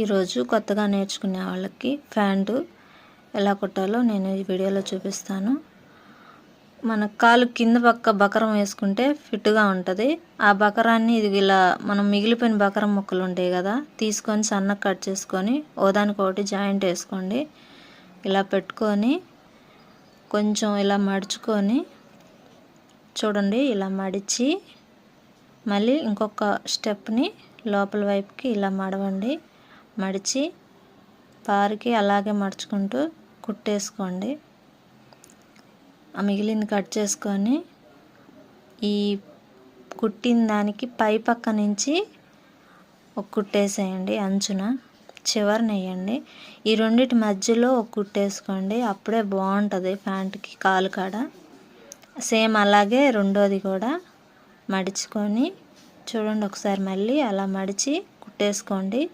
ఈరోజు కొత్తగా నేర్చుకునే వాళ్ళకి ఫ్యాంటు ఎలా కుట్టాలో నేను ఈ వీడియోలో చూపిస్తాను. మన కాలు కింద పక్క బకరం వేసుకుంటే ఫిట్గా ఉంటుంది. ఆ బకరాన్ని ఇది ఇలా మనం మిగిలిపోయిన బకరం ముక్కలు ఉంటాయి కదా తీసుకొని సన్న కట్ చేసుకొని ఓదానికి ఒకటి జాయింట్ వేసుకోండి. ఇలా పెట్టుకొని కొంచెం ఇలా మడుచుకొని చూడండి ఇలా మడిచి మళ్ళీ ఇంకొక స్టెప్ని లోపల వైపుకి ఇలా మడవండి. మడిచి పారికి అలాగే మడుచుకుంటూ కుట్టేసుకోండి. ఆ మిగిలింది కట్ చేసుకొని ఈ కుట్టిన దానికి పై పక్క నుంచి ఒక కుట్టేసేయండి అంచున. చివరిని ఈ రెండిటి మధ్యలో ఒక కుట్టేసుకోండి. అప్పుడే బాగుంటుంది ప్యాంట్కి కాలు కాడ. సేమ్ అలాగే రెండోది కూడా మడుచుకొని చూడండి ఒకసారి మళ్ళీ అలా మడిచి కుట్టేసుకోండి.